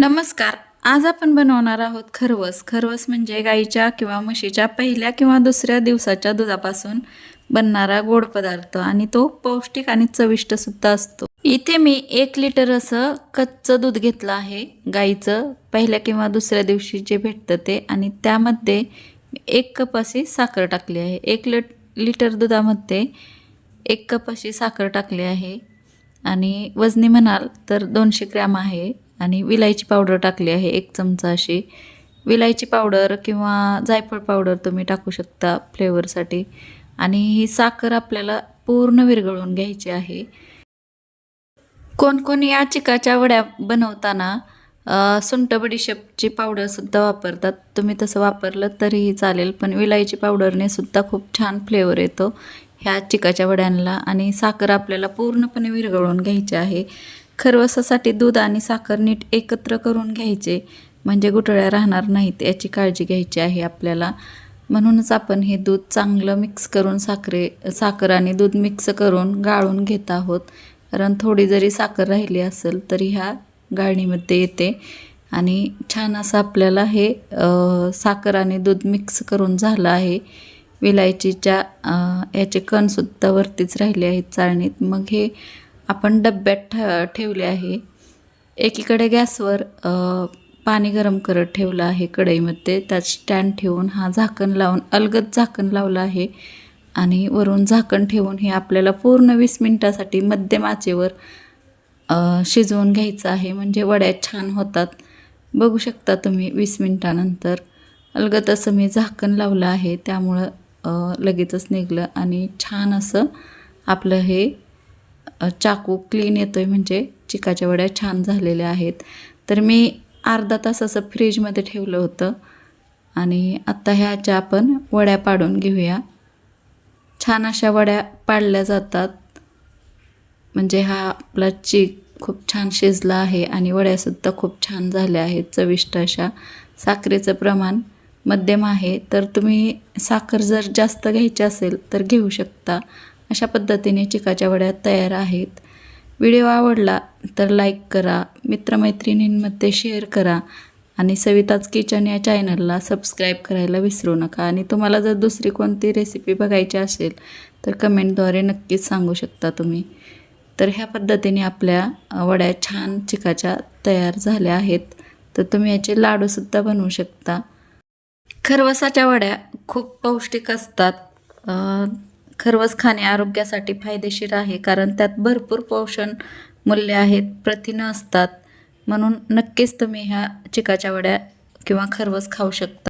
नमस्कार. आज आपण बनवणार आहोत खरवस. खरवस म्हणजे गाईच्या किंवा म्हशीच्या पहिल्या किंवा दुसऱ्या दिवसाच्या दुधापासून बनणारा गोड पदार्थ आणि तो पौष्टिक आणि चविष्टसुद्धा असतो. इथे मी एक लिटर असं कच्चं दूध घेतलं आहे. गाईचं पहिल्या किंवा दुसऱ्या दिवशी जे भेटतं ते आणि त्यामध्ये एक कप अशी साखर टाकली आहे. एक लिट लिटर दुधामध्ये एक कप अशी साखर टाकली आहे. आणि वजनी म्हणाल तर दोनशे ग्रॅम आहे. आणि विलायची पावडर टाकली आहे एक चमचा अशी. विलायची पावडर किंवा जायफळ पावडर तुम्ही टाकू शकता फ्लेवरसाठी. आणि ही साखर आपल्याला पूर्ण विरघळून घ्यायची आहे. कोण कोण या चिकाच्या वड्या बनवताना सुंट बडीशेपची पावडरसुद्धा वापरतात. तुम्ही तसं वापरलं तरीही चालेल पण विलायची पावडरने सुद्धा खूप छान फ्लेवर येतो ह्या चिकाच्या वड्यांना. आणि साखर आपल्याला पूर्णपणे विरघळून घ्यायची आहे. खरवसासाठी दूध आणि साखर नीट एकत्र करून घ्यायचे. म्हणजे गुठळ्या राहणार नाहीत याची काळजी घ्यायची आहे आपल्याला. म्हणूनच आपण हे दूध चांगलं मिक्स करून साखरे साखर आणि दूध मिक्स करून गाळून घेत आहोत. कारण थोडी जरी साखर राहिली असेल तरी ह्या गाळणीमध्ये येते. आणि छान असं आपल्याला हे साखर आणि दूध मिक्स करून झालं आहे. विलायचीच्या याचे कणसुद्धा वरतीच राहिले आहेत चाळणीत. मग हे आपण डब्यात ठ ठेवले आहे. एकीकडे गॅसवर पाणी गरम करत ठेवलं आहे कढईमध्ये. त्यात स्टँड ठेवून हा झाकण लावून अलगद झाकण लावलं आहे आणि वरून झाकण ठेवून हे आपल्याला पूर्ण वीस मिनटासाठी मध्यम आचेवर शिजवून घ्यायचं आहे. म्हणजे वड्या छान होतात. बघू शकता तुम्ही वीस मिनटानंतर. अलगद असं मी झाकण लावलं आहे. त्यामुळं लगेचच निघलं आणि छान असं आपलं हे चाकू क्लीन येतो आहे म्हणजे चिकाच्या वड्या छान झालेल्या आहेत. तर मी अर्धा तास असं फ्रीजमध्ये ठेवलं होतं. आणि आत्ता ह्याच्या आपण वड्या पाडून घेऊया. छान अशा वड्या पाडल्या जातात. म्हणजे हा आपला चीक खूप छान शिजला आहे आणि वड्यासुद्धा खूप छान झाल्या आहेत. चविष्ट अशा साखरेचं प्रमाण मध्यम आहे. तर तुम्ही साखर जर जास्त घ्यायची असेल तर घेऊ शकता. अशा पद्धतीने चिकाच्या वड्या तयार आहेत. व्हिडिओ आवडला तर लाईक करा मित्रमैत्रिणींमध्ये शेअर करा आणि सविताज किचन या चॅनलला सबस्क्राईब करायला विसरू नका. आणि तुम्हाला जर दुसरी कोणती रेसिपी बघायची असेल तर कमेंटद्वारे नक्कीच सांगू शकता तुम्ही. तर ह्या पद्धतीने आपल्या वड्या छान चिकाच्या तयार झाल्या आहेत. तर तुम्ही याचे लाडूसुद्धा बनवू शकता. खरवसाच्या वड्या खूप पौष्टिक असतात. खरवस खाणे आरोग्यासाठी फायदेशीर आहे कारण त्यात भरपूर पोषण मूल्य आहेत प्रथिनं असतात. म्हणून नक्कीच तुम्ही ह्या चिकाच्या वड्या किंवा खरवस खाऊ शकता.